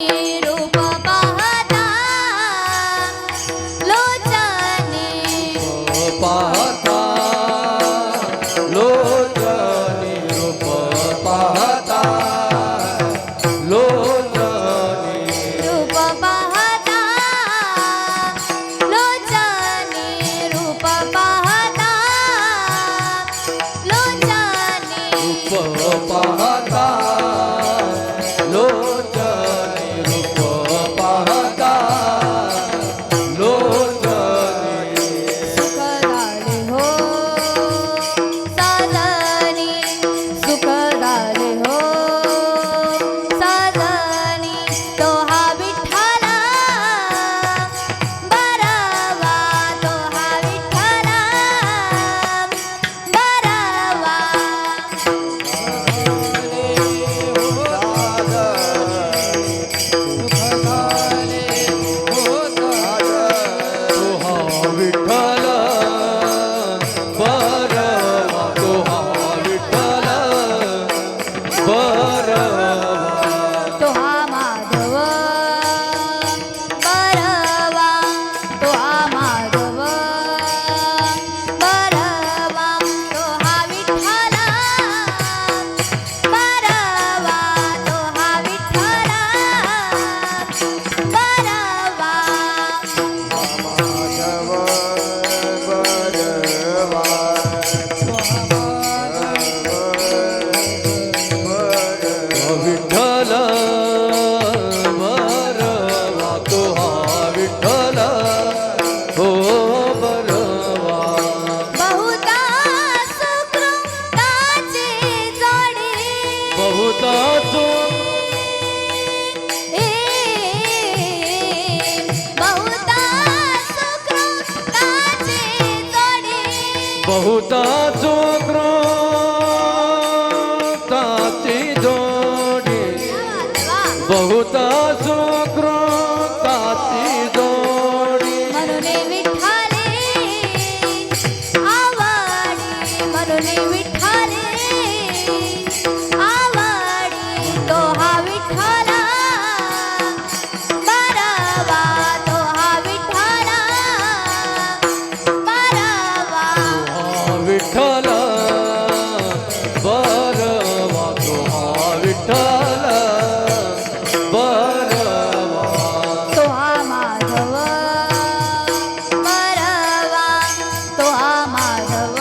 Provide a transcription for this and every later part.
Yeah. Bye. बहुता जो क्रोताची जोडी. बहुता जो क्रोताची जोडी म्हणून विठाले तो हा माधव बरवा. तो हा माधव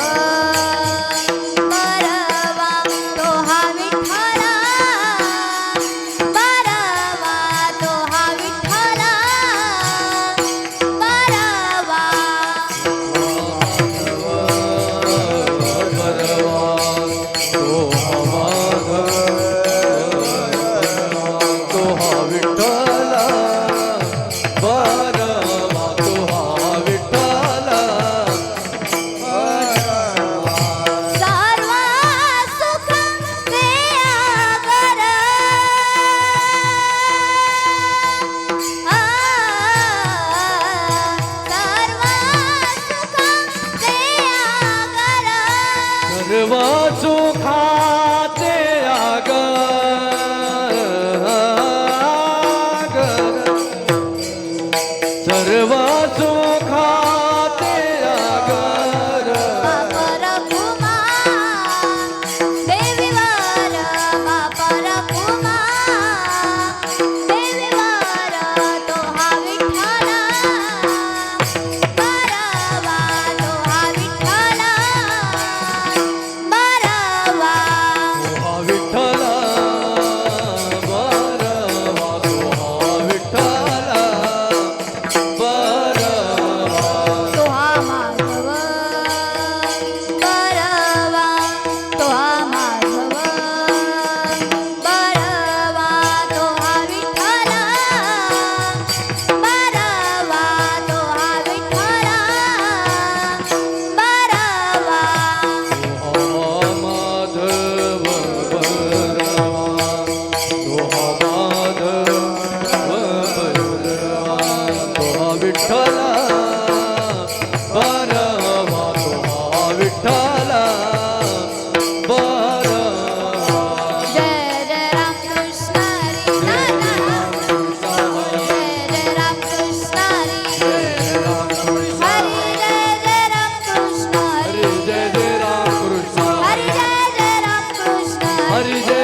Hallelujah.